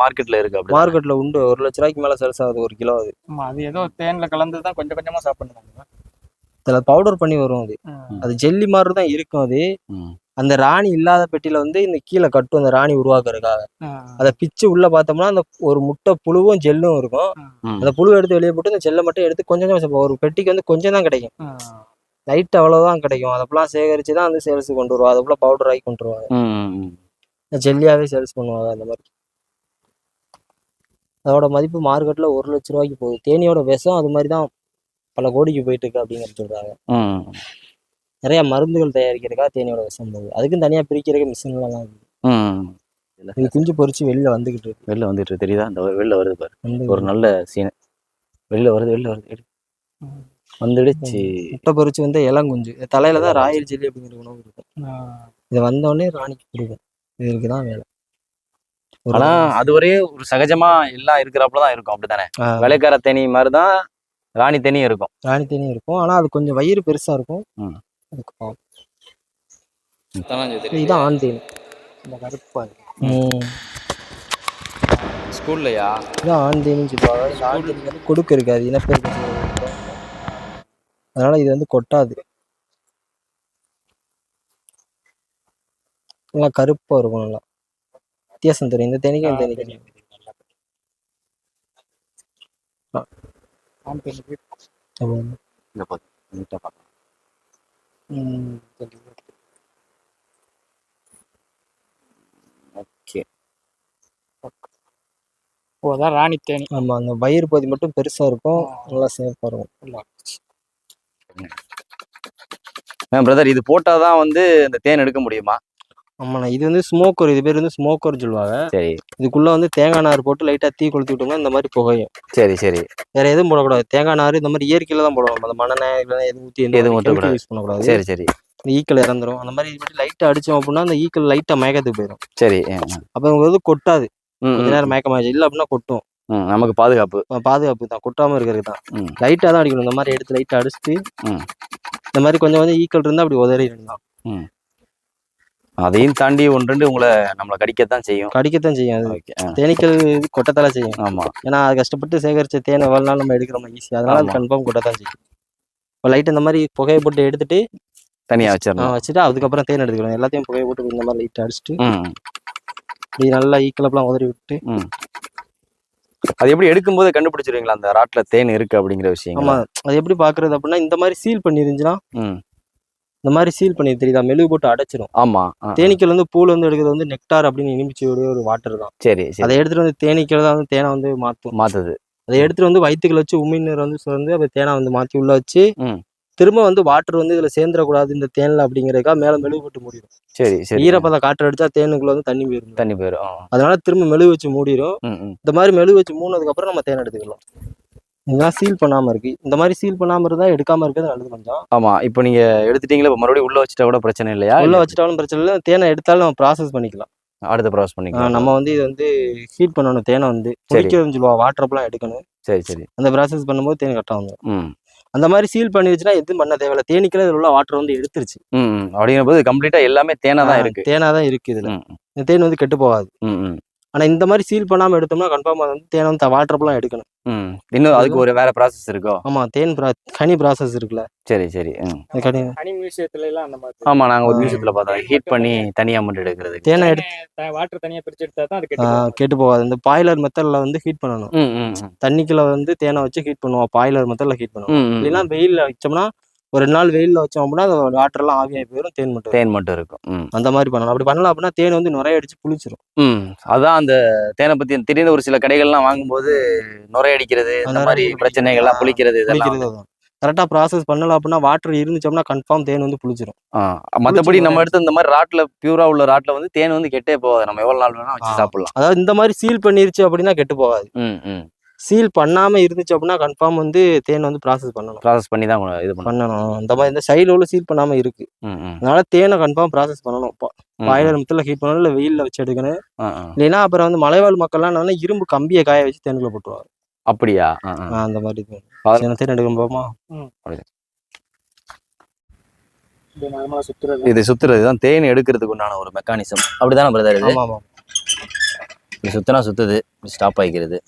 மார்க்கெட்ல இருக்கு அப்படி மார்க்கெட்ல உண்டு. ஒரு லட்ச ரூபாய்க்கு மேல சேல்ஸ் ஆகுது ஒரு கிலோ அது. ஆமா அது ஏதோ தேன்ல கலந்து தான் கொஞ்சம் கொஞ்சமா சாப்பிடுறாங்க அதுல பவுடர் பண்ணி வரும் அது. அது ஜெல்லி மாதிரி தான் இருக்கும் அது. அந்த ராணி இல்லாத பெட்டியில வந்து இந்த கீழே கட்டும் அந்த ராணி உருவாக்குறதுக்காக. அதை பிச்சு உள்ள பார்த்தோம்னா அந்த ஒரு முட்டை புழுவும் ஜெல்லும் இருக்கும். அந்த புழு எடுத்து வெளியே போட்டு அந்த ஜெல்லை மட்டும் எடுத்து கொஞ்சம் கொஞ்சம். ஒரு பெட்டிக்கு வந்து கொஞ்சம் தான் கிடைக்கும். நைட் அவ்வளவுதான் கிடைக்கும். அதெல்லாம் சேகரிச்சு தான் வந்து சேல்ஸ் கொண்டு வருவாங்க அதுக்குள்ள பவுடர் ஆகி கொண்டு வருவாங்க. ஜெல்லியாவே சேல்ஸ் பண்ணுவாங்க அந்த மாதிரி. அதோட மதிப்பு மார்க்கெட்ல ஒரு லட்ச ரூபாய்க்கு போகுது. தேனியோட விஷம் அது மாதிரி தான் பல கோடிக்கு போயிட்டு இருக்கு அப்படிங்கிறது சொல்றாங்க. நிறைய மருந்துகள் தயாரிக்கிறதுக்காக தேனியோட விஷம் போகுது. அதுக்கும் தனியா பிரிக்கிறதுக்கு மிஷின்லாம் இருக்கு. இது குஞ்சு பொரிச்சு வெளியில வந்துகிட்டு இருக்கு. வெளில வந்துட்டு இருக்கு, தெரியுதா? இந்த வெளில வருது பாரு. ஒரு நல்ல சீன் வெளில வருது வெளில வருது. வந்துடுச்சு. முட்டை பொரிச்சு வந்து இளங்குஞ்சு தலையில தான் ராயல் ஜெல்லி அப்படிங்கிற உணவு இருக்கும் இது வந்தோடனே ராணிக்கு கொடுக்கும் இதுக்கு தான் வேலை. ஆனா அது ஒரே ஒரு சகஜமா எல்லாம் இருக்கிறப்பல தான் இருக்கும். அப்படித்தானே? வேலைக்கார தேனி மாதிரி தான் ராணி தேனியும் இருக்கும். ராணி தேனி இருக்கும். ஆனா அது கொஞ்சம் வயிறு பெருசா இருக்கும். ம். அதுக்கு பாவம். இதுதான் இந்த கருப்பா. ம். ஸ்கூல்லையா? இதான் ஆண் தேனின்னு சொல்லுவாங்க தேனி வந்து கொடுக்க இருக்காது. இனப்பெருக்கம் செய்றது. அதனால இது வந்து கொட்டாது. நல்லா கருப்பா இருக்கும் நல்லா. வித்தியாசம் தெரியும். இந்த தேனிக்கும் இந்த தேனிக்கும். ஆண் தேனிக்கு. ஓகே. ஓ அதான் ராணி தேனி. நம்ம அந்த வயிறு பகுதி மட்டும் பெருசாக இருக்கும். நல்லா சேஃபாக இருக்கும். பிரதர் இது போட்டால் தான் வந்து இந்த தேன் எடுக்க முடியுமா? ஆமாண்ணா இது வந்து ஸ்மோக்கர் இது பேர் வந்து ஸ்மோக்கர் சொல்லுவாங்க. சரி. இதுக்குள்ள வந்து தேங்காய் நார் போட்டு லைட்டா தீ கொளுத்தி விட்டோம்னா இந்த மாதிரி புகையும். சரி சரி. வேற எதுவும் போடக்கூடாது. தேங்காய் நார் இந்த மாதிரி இயற்கையில தான் போடுவோம் அந்த மண்ணெண்ணெய் இல்லைன்னா எதுவும் ஊற்றி எதுவும். யூஸ் பண்ணக்கூடாது. சரி சரி. இந்த ஈக்கள் இறந்துரும். அந்த மாதிரி இது லைட்டா அடிச்சோம் அப்படின்னா அந்த ஈக்கள் லைட்டா மயக்கத்துக்கு போயிடும் சரி அப்ப உங்களுக்கு வந்து கொட்டாது. கொஞ்ச நேரம் மயக்கமாச்சு இல்லை அப்படின்னா கொட்டும். நமக்கு பாதுகாப்பு. பாதுகாப்பு தான். கொட்டாம இருக்கிறது தான். லைட்டா தான் அடிக்கணும். இந்த மாதிரி எடுத்து லைட்டா அடிச்சுட்டு. இந்த மாதிரி கொஞ்சம் கொஞ்சம் ஈக்கள் இருந்தா அப்படி உதறி இருந்தான் அதையும் தாண்டி ஒன்று ரெண்டு உங்களை நம்மளை கடிக்கத்தான் செய்யும். கடிக்கத்தான் செய்யும் அது. தேனீக்கள் இது கொட்டத்தால செய்யும். ஆமா. ஏன்னா அது கஷ்டப்பட்டு சேகரிச்ச தேனை எவ்வளவு நாள் நம்ம எடுக்கிறோம் ஈஸி அதனால அது. கன்ஃபார்ம் கொட்டத்தான் செய்யும். இப்போ லைட் இந்த மாதிரி புகையை போட்டு எடுத்துட்டு தனியா ஆ, வச்சிடணும் வச்சுட்டு அதுக்கப்புறம் தேன் எடுத்துக்கணும். எல்லாத்தையும் புகையை போட்டு இந்த மாதிரி லைட் அடிச்சுட்டு இப்படி நல்லா ஈக்கலப்பெல்லாம் உதறி விட்டு அது எப்படி எடுக்கும்போது கண்டுபிடிச்சிருவீங்களா? அந்த ராட்ல தேன் இருக்கு அப்படிங்கிற விஷயம் ஆமா. அது எப்படி பாக்குறது அப்படின்னா இந்த மாதிரி சீல் பண்ணிருந்துச்சுன்னா ம். இந்த மாதிரி சீல் பண்ணி தெரியுதா? மெழுகு போட்டு அடைச்சிரும். ஆமா. தேனீக்கள் வந்து பூல வந்து எடுக்கிறது வந்து நெக்டார் அப்படின்னு இனிமிச்சு ஒரு வாட்டர் தான். சரி அதை எடுத்துட்டு வந்து தேனீக்கள் தான் வந்து தேனை வந்து மாத்தும். மாத்துது. அதை எடுத்துட்டு வந்து வயிற்றுக்குள்ள வச்சு உமிழ்நீர் வந்து சுரந்து அப்ப தேனை வந்து மாத்தி உள்ள வச்சு. திரும்ப வந்து வாட்டர் வந்து இதுல சேர்ந்துடக்கூடாது இந்த தேன்ல அப்படிங்கறதுக்காக மேல மெழுகு போட்டு மூடிடும் சரி சரி. ஈரப்பத காற்று அடிச்சா தேனுக்குள்ள வந்து தண்ணி போயிடும் தண்ணி போயிடும் அதனால திரும்ப மெழுகு வச்சு மூடிடும் இந்த மாதிரி மெழுகு வச்சு மூணதுக்கு அப்புறம் நம்ம தேன் எடுத்துக்கலாம். இதெல்லாம் சீல் பண்ணாம இருக்கு. இந்த மாதிரி சீல் பண்ணாம இருந்தா எடுக்காம இருக்கிறது நல்லது கொஞ்சம். ஆமா இப்போ நீங்க எடுத்துட்டீங்களா இப்போ மறுபடியும் உள்ள வச்சுட்டா கூட பிரச்சனை இல்லையா? உள்ள வச்சுட்டாலும் பிரச்சனை இல்லை. தேனை எடுத்தாலும் நம்ம ப்ராசஸ் பண்ணிக்கலாம். அடுத்த ப்ராசஸ் பண்ணிக்கலாம். நம்ம வந்து இது வந்து ஹீட் பண்ணணும் தேனை வந்து குடிக்கிறதுன்னு சொல்லுவா வாட்டர் அப்பெல்லாம் எடுக்கணும். சரி சரி. அந்த ப்ராசஸ் பண்ணும்போது தேன் கரெக்டாக வந்துடும் ம். அந்த மாதிரி சீல் பண்ணிருச்சுன்னா எதுவும் பண்ண தேவையில்ல. தேனீக்கள் இதில் உள்ள வாட்டர் வந்து எடுத்துருச்சு. அப்படிங்கிற போது கம்ப்ளீட்டா எல்லாமே தேனா தான் ஆஹ் இருக்கு. தேனா தான் இருக்கு இதுல. இந்த தேன் வந்து கெட்டு போகாது. ஆனா இந்த மாதிரி சீல் பண்ணாம எடுத்தோம்னா கன்ஃபார்ம் வந்து தேனை வந்து வாட்டர் அப்பெல்லாம் எடுக்கணும். ம். இன்னும் அதுக்கு ஒரு வேற ப்ராசஸ் இருக்கோ? ஆமா தேன் ப்ரா கனி ப்ராசஸ் இருக்குல்ல. சரி சரி. கனி ஹனி மியூசியத்துல எல்லாம் அந்த மாதிரி. ஆமா நாங்க ஒரு. நிமிஷத்துல பார்த்தோம். ஹீட் பண்ணி தனியா மட்டும் எடுக்கிறதுக்கு. தேனை எடுத்து வாட்டர் தனியா பிரிச்சு எடுத்தா தான் அது கெட்டு போகாது. இந்த பாய்லர் மெத்தட்ல வந்து ஹீட் பண்ணணும். தண்ணிக்குள்ள வந்து தேனை வச்சு ஹீட் பண்ணுவோம். பாய்லர் மெத்தட்ல ஹீட் பண்ணுவோம். இல்லைன்னா வெயில்ல வச்சோம்னா ஒரு ரெண்டு நாள் வெயில்ல வச்சோம் அப்படின்னா அந்த வாட்டர் எல்லாம் ஆவியாகி போயிடும் தேன் மட்டும் தேன் மட்டும் இருக்கும். அந்த மாதிரி பண்ணலாம். அப்படி பண்ணலாம் அப்படின்னா தேன் வந்து நுரைய அடிச்சு புளிச்சிரும். ம். அதான் அந்த தேனை பத்தி திடீர்னு ஒரு சில கடைகள்லாம் வாங்கும்போது நுரை அடிக்கிறது இந்த நுரை மாதிரி பிரச்சனைகள்லாம் புளிக்கிறது இதெல்லாம். கரெக்டாக ப்ராசஸ் பண்ணல அப்படின்னா வாட்டர் இருந்துச்சோம்னா கன்ஃபார்ம் தேன் வந்து புளிச்சிரும். புளிச்சு நம்ம எடுத்த இந்த மாதிரி ராட்ல பியூரா உள்ள ராட்ல வந்து தேன் வந்து கெட்டே போகாது. நம்ம எவ்வளவு நாள் வேணா வச்சு. சாப்பிடலாம். அதாவது இந்த மாதிரி சீல் பண்ணிருச்சு அப்படின்னா கெட்டு போகாது. சீல் பண்ணாம இருந்துச்சு அப்படின்னா கன்ஃபார்ம் வந்து தேன் வந்து ப்ராசஸ் பண்ணணும். ப்ராசஸ் பண்ணி தான் இது பண்ணணும். இந்த மாதிரி இந்த சைடில் உள்ள சீல் பண்ணாம இருக்கு. அதனால தேனை கன்ஃபார்ம் ப்ராசஸ் பண்ணணும். பாயிலர் மத்தில் ஹீட் பண்ணணும் இல்லை வெயில்ல வச்சு எடுக்கணும். இல்லைன்னா அப்புறம் வந்து மலைவாழ் மக்கள்லாம் என்னன்னா இரும்பு கம்பியை காய வச்சு தேனுக்குள்ள போட்டுருவாங்க. அப்படியா? அந்த மாதிரி தேன். எடுக்க போமா? இது நார்மலா சுத்துறது. இது சுத்துறது தான். தேன் எடுக்கிறதுக்கு உண்டான ஒரு மெக்கானிசம் அப்படிதானே பிரதர் இது? சுத்தினா சுத்துது ஸ்டாப் ஆகிக்கிறது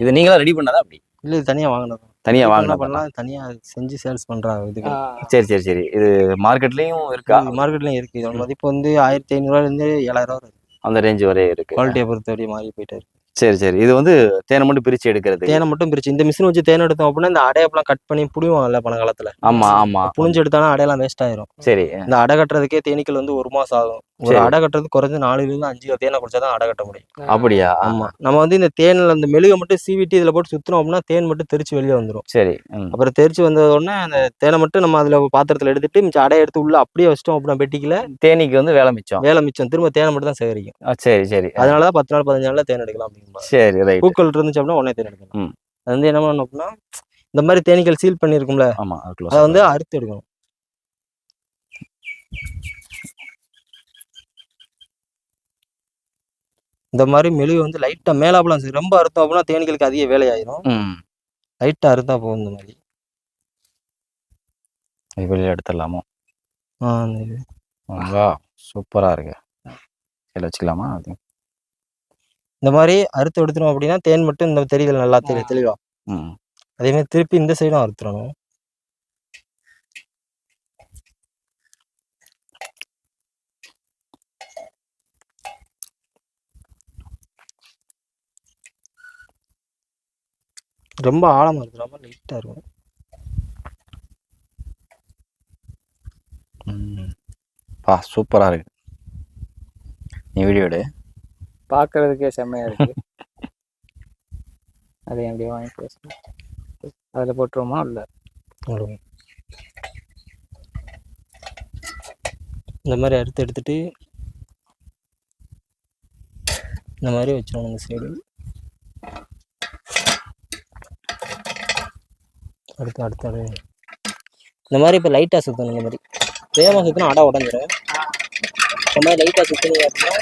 இது நீங்களா ரெடி பண்ணதா அப்படி? இல்லை இது தனியா வாங்கினது. தனியா வாங்கினா பண்ணலாம் தனியா செஞ்சு சேல்ஸ் பண்றாங்க இதுக்கு சரி சரி சரி. இது மார்க்கெட்லயும் இருக்கா? மார்க்கெட்லயும் இருக்கு. இதோட மதிப்பு வந்து ஆயிரத்தி ஐநூறுல இருந்து ஏழாயிரம் ரூபா அந்த ரேஞ்ச் வரை இருக்கு. குவாலிட்டியை பொறுத்த வரையும் மாறி போயிட்டு இருக்கு. சரி சரி. இது வந்து தேனை மட்டும் பிரிச்சு எடுக்கிறது. தேனை மட்டும் பிரிச்சு. இந்த மிஷின் வச்சு தேன் எடுத்தோம் அப்படின்னா இந்த அடையப்பெல்லாம் கட் பண்ணி புடிவாங்கல்ல பழங்காலத்துல? ஆமா ஆமா. புளிஞ்சு எடுத்தாலும் அடையெல்லாம் வேஸ்ட் ஆயிரும். சரி. இந்த அடை கட்டுறதுக்கே தேனீக்கள் வந்து ஒரு மாசம் ஆகும். ஒரு சரி. அடை கட்டுறது குறைஞ்சு நாலுல இருந்து அஞ்சு தேனை குடிச்சாதான் அடை கட்ட முடியும். அப்படியா? ஆமா. நம்ம வந்து இந்த தேன்ல அந்த மெழுகை மட்டும் சீவிட்டு இதுல போட்டு சுத்தினோம் அப்படின்னா தேன் மட்டும் தெரிச்சு வெளியே வந்துரும். சரி. அப்புறம் தெரிச்சு வந்த உடனே அந்த தேனை மட்டும் நம்ம அதுல பாத்திரத்துல எடுத்துட்டு மிச்சம் அடையை எடுத்து உள்ள அப்படியே வச்சிட்டோம் அப்படின்னா பெட்டிக்கல தேனீக்கு வந்து வேலை மிச்சம். வேலை மிச்சம். திரும்ப தேனை மட்டும் தான் சேகரிக்கும். சரி சரி. அதனாலதான் பத்து நாள் பதினஞ்சு நாள்ல தேன் எடுக்கலாம் சரி ரைட் பூக்கள் இருந்துச்சு அப்படின்னா உடனே தேன் எடுக்கணும். அது வந்து என்ன பண்ணணும் அப்படின்னா இந்த மாதிரி தேனீக்கள் சீல் பண்ணியிருக்கும்ல ஆமா அது வந்து. அறுத்து எடுக்கணும். இந்த மாதிரி மெழுகு வந்து லைட்டா மேலாப்பலாம் சரி ரொம்ப அறுத்தோம் அப்படின்னா தேனீக்களுக்கு அதிக வேலையாயிரும். ம். லைட்டா அறுத்தா போகும் இந்த மாதிரி. வெளியில எடுத்துடலாமோ? ஆ, அந்த இது. வா சூப்பரா இருக்கு. இதில் வச்சுக்கலாமா? அது இந்த மாதிரி அறுத்து எடுத்துரும் அப்படின்னா தேன் மட்டும் இந்த தெரியுது நல்லா தெரியும் தெளிவா. அதே மாதிரி திருப்பி இந்த சைடும் அறுத்துறணும் ரொம்ப ஆழமா இருக்கிறாம லைட்டா இருக்கும். பா சூப்பரா இருக்கு. நீ வீடியோ பார்க்கறதுக்கே செம்மையா இருக்கு. அதை அப்படியே வாங்கி பேசணும் அதில் போட்டுருவோமா இல்லை? இந்த மாதிரி அறுத்து எடுத்துட்டு இந்த மாதிரி வச்சிடணும் இந்த சைடு அடுத்து அடுத்து இந்த மாதிரி இப்போ லைட்டாக சுற்றணும் இந்த மாதிரி. வேகமாக சுற்றினா அடை உடஞ்சிடும் இந்த மாதிரி லைட்டாக சுற்றினீங்க அப்படின்னா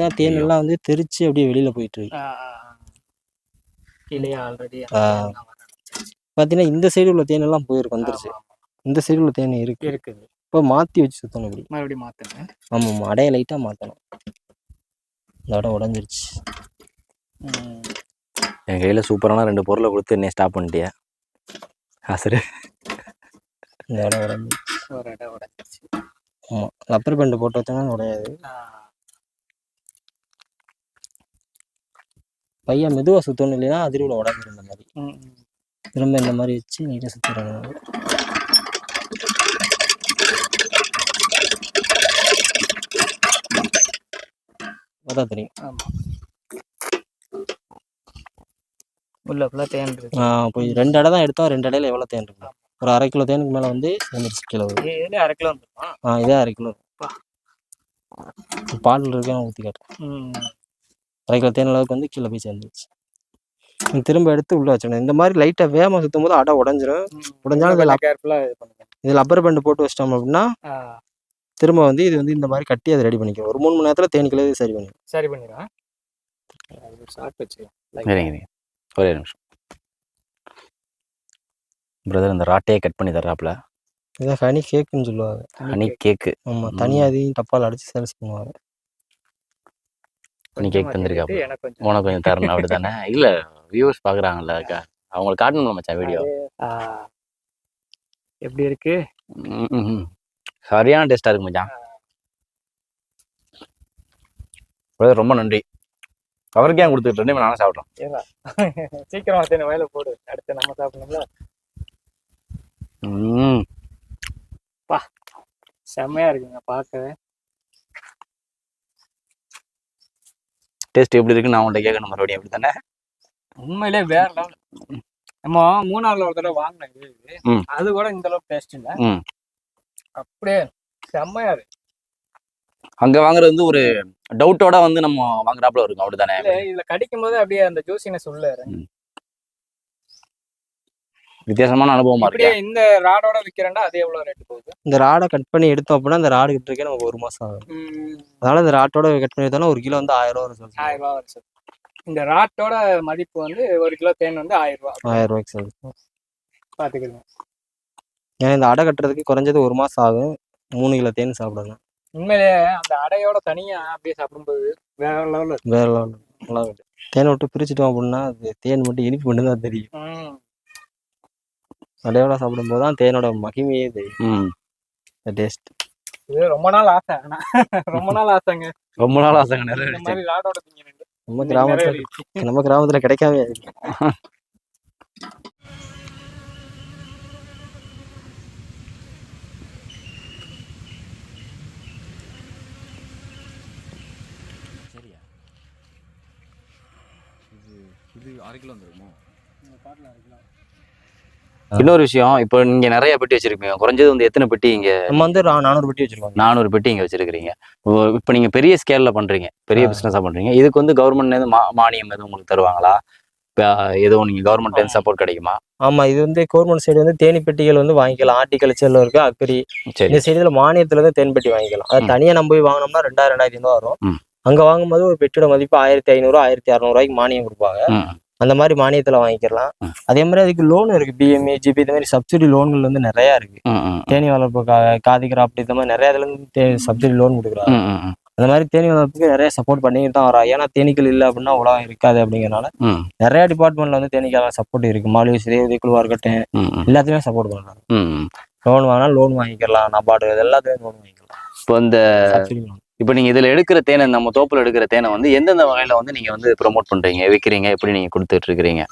மாதிரி தேன் எல்லாம் வந்து தெரிச்சு அப்படியே வெளியில் போயிட்டு இருக்கு. கீழே ஆல்ரெடி. பார்த்தீங்கன்னா இந்த சைடு உள்ள தேன் எல்லாம் போயிருக்கு வந்துருச்சு. இந்த சைடு உள்ள தேன் இருக்கு. இருக்குது. இப்போ மாற்றி வச்சு சுற்றணும் இப்படி. மறுபடியும் மாற்றுங்க ஆமாம் ஆமாம் அடையை லைட்டாக மாற்றணும் இந்த அடை உடஞ்சிருச்சு. என் கையில சூப்பரான ரெண்டு பொருளை கொடுத்து என்னை ஸ்டாப் பண்ணிட்டியா? ஆ சரி இந்த அடை உடஞ்சிருச்சு. ஒரு இடம் உடஞ்சிருச்சு. ஆமாம் ரப்பர் பேண்ட் போட்டு வச்சோன்னா உடையாது. பையன் மெதுவாக சுற்றணும் இல்லைன்னா அதிர்வில் உடஞ்சிரும் இந்த மாதிரி. திரும்ப இந்த மாதிரி வச்சு நீட்டாக சுற்றிடுறாங்க அதான் தெரியும். ஆமா. உள்ள ஃபுல்லாக தேன் இருக்கு. போய் ரெண்டு அடை தான் எடுத்தோம். ரெண்டு அடையில எவ்வளோ தேன் இருக்கு? ஒரு அரை கிலோ தேனுக்கு மேலே வந்து சேர்ந்துருச்சு கிலோ அரை கிலோ வந்துருமா? ஆ இதே அரை கிலோ. பால் இருக்கேன் ஊற்றி காட்டுறேன். ம். அரை கிலோ தேன் அளவுக்கு வந்து கீழே போய் சேர்ந்துருச்சு. திரும்ப எடுத்து உள்ளே வச்சிடணும். இந்த மாதிரி லைட்டாக வேகமாக சுற்றும் போது அடை உடஞ்சிரும். உடஞ்சாலும் இதில் கேர்ஃபுல்லாக இது பண்ணுங்க. இதில் அப்பர் பேண்ட் போட்டு வச்சிட்டோம் அப்படின்னா திரும்ப வந்து இது வந்து இந்த மாதிரி கட்டி அதை ரெடி பண்ணிக்கும் ஒரு மூணு மணி நேரத்தில் தேனி கிலோ சரி பண்ணிக்கும் சரி பண்ணிடுறேன். சரிங்க. ஒரே நிமிஷம். பிரதர் இந்த ராட்டையை கட் பண்ணி தர்றாப்புல இதான் ஹனி கேக்குன்னு சொல்லுவாங்க. Honey cake. ஆமாம். தனியாக அதையும் டப்பால் அடிச்சு சேல்ஸ் பண்ணுவாங்க. ஹனி கேக் கொஞ்சம் உனக்கு கொஞ்சம் தரணும் அப்படி தானே இல்ல வியூவர்ஸ் பாக்குறாங்கல்ல அக்கா. அவங்களுக்கு காட்டணும் மச்சான் வீடியோ எப்படி இருக்கு? சரியான டேஸ்டா இருக்கு மச்சான். பிரதர் ரொம்ப நன்றி. அவருக்கே கொடுத்துட்டு இருந்தேன் நானும் சாப்பிட்றேன் சீக்கிரம் வயல போடு. அடுத்து நம்ம சாப்பிடணும்ல. ம். செம்மையா இருக்குங்க பார்க்கவே. டேஸ்ட் எப்படி இருக்குன்னு நான் உன்கிட்ட கேட்கணும் மறுபடியும். அப்படி தானே? உண்மையிலே வேற லெவல் நம்ம மூணாறுல ஒரு தடவை ம். அது கூட இந்த அளவுக்கு டேஸ்ட் இல்ல. அப்படியே செம்மையா இருக்கு. அங்க வாங்குறது வந்து ஒரு டவுட்டோட வந்து நம்ம வாங்குறாப்புல இருக்கும். அப்படிதானே இதுல கடிக்கும் போது அப்படியே அந்த ஜூசினஸ் உள்ள. வித்தியாசமான அனுபவமா அப்படியே இருக்கு? இந்த ராடோட விக்கிறேன்டா அது எவ்வளவு ரேட் போகுது? இந்த ராடை கட் பண்ணி எடுத்தோம் அப்படின்னா அந்த ராடு கிட்ட இருக்கே நமக்கு ஒரு மாதம் ஆகும். அதனால இந்த ராட்டோட கட் பண்ணி எடுத்தோம்னா ஒரு கிலோ வந்து ஆயிரம் ரூபா வரும் ஆயிரம் ரூபாய் வருது சார். இந்த ராட்டோட மதிப்பு வந்து ஒரு கிலோ தேன் வந்து ஆயிரம் ரூபாய். ஆயிரம் ரூபாய்க்கு சார். பாத்துக்கிறேன் ஏன்னா இந்த அடை கட்டுறதுக்கு குறைஞ்சது ஒரு மாதம் ஆகும். மூணு கிலோ தேன் சாப்பிடணும். உண்மையிலே அந்த அடையோட தனியா அப்படியே சாப்பிடும்போது வேற லெவல்ல வேற level. நல்லா இருக்கு. தேனை விட்டு பிரிச்சுட்டோம் அப்படின்னா அது தேன் மட்டும் இனிப்பு மட்டும் தான் தெரியும் ம். அடையோட சாப்பிடும்போது தான் தேனோட மகிமையே தெரியும். டேஸ்ட் இது ரொம்ப நாள் ஆசை ரொம்ப [laughs] நாள் ஆசைங்க. ரொம்ப நாள் ஆசைங்க நிறைய [laughs] நம்ம கிராமத்துல நம்ம கிராமத்துல கிடைக்காம இருக்கு இன்னொரு விஷயம் இப்போ நீங்க நிறைய பெட்டி வச்சிருக்கீங்க. குறைஞ்சது வந்து எத்தனை பெட்டி இங்க? நம்ம வந்து நானூறு பெட்டி வச்சிருக்கோம் நானூறு பெட்டி இங்க வச்சிருக்கீங்க இப்போ நீங்க பெரிய ஸ்கேல்ல பண்றீங்க. பெரிய. பிசினஸா பண்றீங்க. இதுக்கு வந்து கவர்மெண்ட் மா மானியம் எதுவும் உங்களுக்கு தருவாங்களா? எதுவும் நீங்க கவர்மெண்ட் சப்போர்ட் கிடைக்குமா? ஆமா இது வந்து கவர்மெண்ட் சைடு வந்து தேனி பெட்டிகள் வந்து வாங்கிக்கலாம். ஆர்டிகல்ச்சர்ல இருக்கு அக்ரி சரி. இந்த சைடுல மானியத்துல இருந்து தேன் பெட்டி வாங்கிக்கலாம். அது. தனியா நம்ம போய் வாங்கினோம்னா ரெண்டாயிரம் ரெண்டாயிரத்தி ஐநூறு வரும். அங்க வாங்கும்போது ஒரு பெட்டியோட மதிப்பு ஆயிரத்தி ஐநூறு ஆயிரத்தி அறநூறுவாய்க்கு மானியம் கொடுப்பாங்க. அந்த மாதிரி மானியத்துல வாங்கிக்கலாம். அதே மாதிரி அதுக்கு லோன் இருக்கு பிஎம்ஏ ஜிபி இந்த மாதிரி சப்சிடி லோன்கள் வந்து நிறைய இருக்கு. தேனி வளர்ப்பு கா- காதி கிராப்ட் இந்த மாதிரி நிறைய இதுல இருந்து சப்சிடி லோன் கொடுக்குறாங்க. அந்த மாதிரி தேனி வளர்ப்புக்கு நிறைய சப்போர்ட் பண்ணிட்டு தான் வரா ஏன்னா தேனீக்கள் இல்லை அப்படின்னா உலகம் இருக்காது அப்படிங்கறனால நிறைய டிபார்ட்மெண்ட்ல வந்து தேனீக்கான சப்போர்ட் இருக்கு. மாலிவி சிறிய உதவிக்குழுவா இருக்கட்டும் எல்லாத்தையுமே சப்போர்ட் பண்றாங்க. ம், ம். லோன் வாங்கினா லோன் வாங்கிக்கலாம். நபார்டு எல்லாத்தையும் லோன் வாங்கிக்கலாம். இப்போ இந்த. இப்போ நீங்க இதுல எடுக்கிற தேனை நம்ம தோப்புல எடுக்கிற தேனை வந்து எந்தெந்த வகையில வந்து நீங்க வந்து ப்ரோமோட் பண்றீங்க? விற்கிறீங்க எப்படி நீங்க கொடுத்துட்டு இருக்கிறீங்க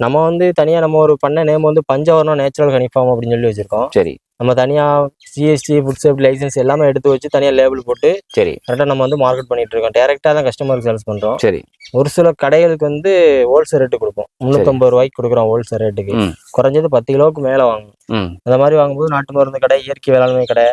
நம்ம வந்து தனியா நம்ம ஒரு பண்ண நேம் வந்து பஞ்சவர்ணம் நேச்சுரல் ஹனி ஃபார்ம் அப்படின்னு சொல்லி வச்சிருக்கோம். சரி. நம்ம தனியாக சிஎஸ்டி ஃபுட் சேஃப்டி லைசன்ஸ் எல்லாமே எடுத்து வச்சு தனியாக லேபிள் போட்டு சரி. கரெக்டாக நம்ம வந்து மார்க்கெட் பண்ணிட்டு இருக்கோம் டேரெக்டாக தான் கஸ்டமருக்கு சேல்ஸ் பண்ணுறோம் சரி. ஒரு சில கடைகளுக்கு வந்து ஹோல்சேல் ரேட்டு கொடுப்போம். முந்நூற்றம்பது ரூபாய்க்கு கொடுக்குறோம் ஹோல்சேல் ரேட்டுக்கு. குறைஞ்சது பத்து கிலோவுக்கு மேலே வாங்கணும். ம். அந்த மாதிரி வாங்கும்போது நாட்டு மருந்து கடை இயற்கை வேளாண்மை கடை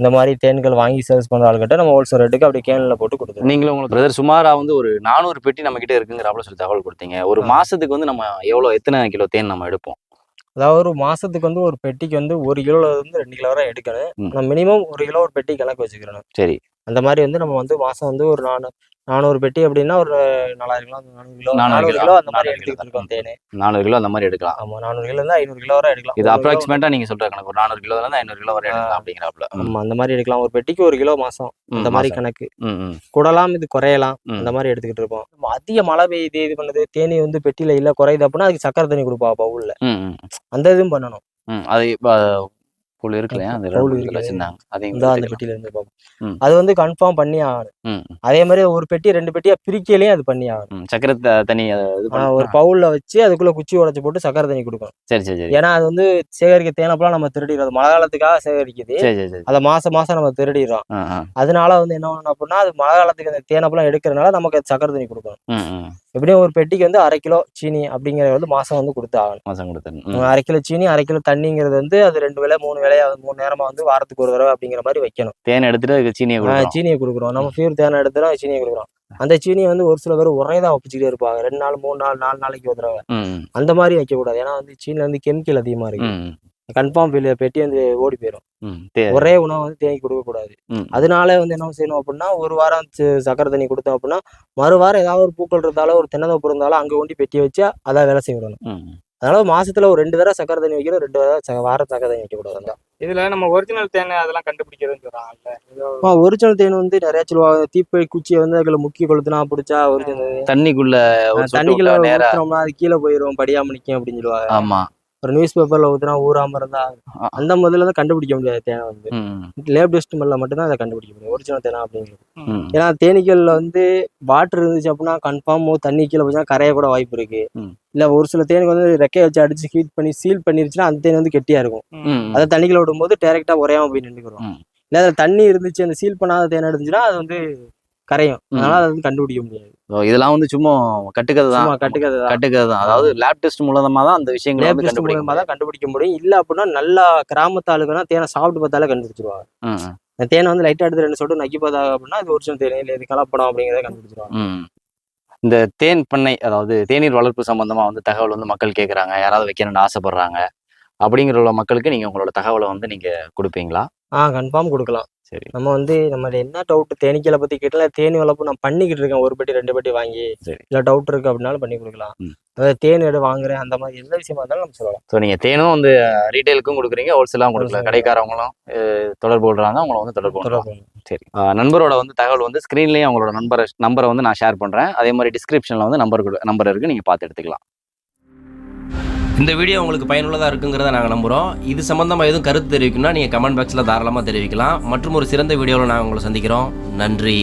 இந்த மாதிரி தேன்கள் வாங்கி சேல்ஸ் பண்ணுற ஆள்கிட்ட நம்ம ஹோல்சேல் ரேட்டுக்கு அப்படியே கேனில் போட்டு கொடுத்துருவோம். நீங்களும் உங்களுக்கு பிரதர் சுமாரா வந்து ஒரு நானூறு பெட்டி நம்ம கிட்ட இருக்குங்கிறாப்புல சொல்லி தகவல் கொடுத்தீங்க. ஒரு. மாசத்துக்கு வந்து நம்ம எவ்வளவு எத்தனை கிலோ தேன் நம்ம எடுப்போம்? அதாவது ஒரு மாசத்துக்கு வந்து ஒரு பெட்டிக்கு வந்து ஒரு கிலோல இருந்து ரெண்டு கிலோ வரை எடுக்கணும். ம். நான் மினிமம் ஒரு கிலோ ஒரு பெட்டி கணக்கு வச்சுக்கிறேன் சரி. அந்த மாதிரி வந்து நம்ம வந்து மாசம் வந்து ஒரு நானூ நானூறு பெட்டி அப்படின்னா ஒரு நாலாயிரம் கிலோ நானூறு கிலோ நானூறு கிலோ, கிலோ அந்த மாதிரி கிலோ. இருக்கோம் தேனு. நானூறு கிலோ அந்த மாதிரி எடுக்கலாம். ஆமா நானூறு கிலோ இருந்து ஐநூறு கிலோ வரை எடுக்கலாம். இது கிலோ அப்ராக்சிமேட்டா நீங்க சொல்ற கணக்கு. ஒரு நானூறு கிலோல இருந்து ஐநூறு கிலோ வரை எடுக்கலாம் அப்படிங்கிறாப்புல. ஆமா அந்த மாதிரி எடுக்கலாம். ஒரு பெட்டிக்கு ஒரு கிலோ மாசம். அந்த மாதிரி. கணக்கு. கூடலாம் இது குறையலாம். அந்த மாதிரி எடுத்துக்கிட்டு இருப்போம். அதிக மழை பெய்யுது இது பண்ணுது தேனி வந்து பெட்டியில இல்ல குறையுது அப்படின்னா அதுக்கு சக்கரை தண்ணி கொடுப்பா பவுல்ல அந்த இதுவும் பண்ணணும். அது இப்ப புல் இருக்கு. இல்லையா அந்த பவுல். வச்சிருந்தாங்க அந்த. பெட்டியில இருந்து பார்ப்போம். அது வந்து கன்ஃபார்ம் பண்ணி ஆகணும். அதே மாதிரி ஒரு பெட்டி ரெண்டு பெட்டியா பிரிக்கலையும் அது பண்ணி ஆகணும். சக்கரை தண்ணி ஒரு பவுல்ல வச்சு அதுக்குள்ள குச்சி உடைச்சு போட்டு சக்கரை தண்ணி கொடுக்கணும். சரி சரி ஏன்னா அது வந்து சேகரிக்க தேனப்பெல்லாம் நம்ம திருடிடுறது மழை காலத்துக்காக சேகரிக்குது. அதை மாசம் மாசம் நம்ம திருடிடுறோம். அதனால வந்து என்ன பண்ணணும் அப்படின்னா அது மழை காலத்துக்கு அந்த தேனப்பெல்லாம் எடுக்கிறதுனால நமக்கு சக்கரை தண்ணி கொடுக்கணும். எப்படியும் ஒரு பெட்டிக்கு வந்து அரை கிலோ சீனி அப்படிங்கறது வந்து மாசம் வந்து கொடுத்து ஆகணும். மாசம் கொடுத்தேன். அரை கிலோ சீனி அரை கிலோ தண்ணிங்கிறது வந்து அது ரெண்டு வேளை மூணு வேலையா மூணு நேரமா வந்து வாரத்துக்கு ஒரு தடவை அப்படிங்கிற மாதிரி வைக்கணும். தேன் எடுத்துட்டு அதுக்கு சீனியை சீனியை கொடுக்குறோம். நம்ம பியூர் தேனை எடுத்துறோம் சீனியை கொடுக்குறோம். அந்த சீனியை வந்து ஒரு சில பேர் உரையை தான் வச்சுக்கிட்டே இருப்பாங்க. ரெண்டு நாள் மூணு நாள் நாலு நாளைக்கு ஒரு தடவை. அந்த மாதிரி வைக்கக்கூடாது. ஏன்னா வந்து சீனில வந்து கெமிக்கல் அதிகமா இருக்கு. கன்ஃபார்ம் பெட்டி வந்து ஓடி போயிடும் ஒரே உணவு வந்து தேங்கி கொடுக்க கூடாது. ம். அதனால வந்து என்ன செய்யணும் அப்படின்னா ஒரு வாரம் சக்கரை தண்ணி கொடுத்தோம் அப்படின்னா மறு வாரம் ஏதாவது ஒரு பூக்கள் இருந்தாலும் ஒரு தென்னந்தோப்பு இருந்தாலும் அங்க கொண்டு பெட்டி வச்சு அதான் வேலை செய்ய விடணும். அதனால மாசத்துல ஒரு ரெண்டு தடவை சக்கரை தண்ணி வைக்கணும் ரெண்டு தடவை வாரம் சக்கரை தண்ணி வைக்க கூடாது. அதான். இதுல நம்ம ஒரிஜினல் தேனை அதெல்லாம் கண்டுபிடிக்கிறதுன்னு சொல்றாங்கல்ல. ஒரிஜினல் தேன் வந்து நிறைய சொல்லுவாங்க. தீப்பை குச்சியை வந்து அதுல முக்கிய கொளுத்துனா பிடிச்சா ஒரிஜினல் தண்ணிக்குள்ள தண்ணிக்குள்ள விட்டா நேரா ஊத்துனோம்னா அது கீழே போயிடும் படியாம நிக்கும் அப்படின்னு சொல்லுவாங்க. ஆமா. ஒரு நியூஸ் பேப்பர்ல ஊத்துனா ஊறாம இருந்தா. அந்த முதல்ல தான் கண்டுபிடிக்க முடியாது தேனை வந்து. லேப் டெஸ்ட் மேல மட்டும்தான் அதை கண்டுபிடிக்க முடியும். ஒரிஜினல் தேனா அப்படிங்கிறது. ஏன்னா தேனீக்கள்ல வந்து வாட்டர் இருந்துச்சு அப்படின்னா கன்ஃபார்ம் தண்ணி கீழே போச்சுன்னா கரைய கூட வாய்ப்பு இருக்கு. இல்ல ஒரு சில தேனுக்கு வந்து ரெக்கையை வச்சு அடிச்சு ஹீட் பண்ணி சீல் பண்ணிருச்சுன்னா அந்த தேன் வந்து கெட்டியா இருக்கும். அதை தண்ணிக்குள்ள விடும்போது டேரெக்டா உரையாம போய் நின்றுக்கிறோம். இல்ல அதுல தண்ணி இருந்துச்சு அந்த சீல் பண்ணாத தேன் இருந்துச்சுன்னா அது வந்து கரையும். அதனால அதை வந்து கண்டுபிடிக்க முடியாது. இதெல்லாம் வந்து சும்மா கட்டுக்கதை தான் தான் கட்டுக்கதை தான் அதாவது லேப் டெஸ்ட் மூலமா தான் அந்த விஷயங்களை லேப் டெஸ்ட் கண்டுபிடிக்க மூலமா தான் கண்டுபிடிக்க முடியும். இல்ல அப்படின்னா நல்லா கிராமத்து ஆளுங்கன்னா தேனை சாப்பிட்டு பார்த்தாலே கண்டுபிடிச்சிருவாங்க. தேனை வந்து லைட்டா எடுத்து ரெண்டு சொட்டு நக்கி பார்த்தா அப்படின்னா இது ஒரிஜினல் தேனி இல்லை இது கலப்படம் அப்படிங்கிறத கண்டுபிடிச்சிருவாங்க. இந்த தேன் பண்ணை அதாவது தேநீர் வளர்ப்பு சம்பந்தமா வந்து தகவல் வந்து மக்கள் கேட்குறாங்க யாராவது வைக்கணும்னு ஆசைப்படுறாங்க. அப்படிங்கிற மக்களுக்கு நீங்க உங்களோட தகவலை வந்து நீங்க கொடுப்பீங்களா? ஆ கன்ஃபார்ம் கொடுக்கலாம். சரி. நம்ம வந்து நம்ம என்ன டவுட் தேனீக்களை பத்தி கேட்டல தேனி வளர்ப்பு நான் பண்ணிக்கிட்டு இருக்கேன் ஒரு பெட்டி ரெண்டு பெட்டி வாங்கி. இல்ல டவுட் இருக்கு அப்படின்னாலும் பண்ணி கொடுக்கலாம். அதாவது தேன் எடு வாங்குறேன் அந்த மாதிரி எந்த விஷயமா இருந்தாலும் நம்ம சொல்லலாம். ஸோ நீங்க தேனும் வந்து ரீட்டைலுக்கும் கொடுக்குறீங்க ஹோல்சேலாகவும் கொடுக்கல Wholesale. கடைக்காரவங்களும் தொடர்பு கொள்றாங்க அவங்கள வந்து தொடர்பு. சரி. நண்பரோட வந்து தகவல் வந்து ஸ்க்ரீன்லேயும் அவங்களோட நம்பரை நம்பரை வந்து நான் ஷேர் பண்றேன். அதே மாதிரி டிஸ்கிரிப்ஷன்ல வந்து நம்பர் நம்பர் இருக்கு நீங்க பார்த்து எடுத்துக்கலாம். இந்த வீடியோ உங்களுக்கு பயனுள்ளதாக இருக்குங்கிறத நாங்கள் நம்புகிறோம் இது சம்மந்தமாக எதுவும் கருத்து தெரிவிக்கணும்னா நீங்கள் கமெண்ட் பாக்ஸில் தாராளமாக தெரிவிக்கலாம். மற்றும் ஒரு சிறந்த வீடியோவில் நாங்கள் உங்களை சந்திக்கிறோம். நன்றி.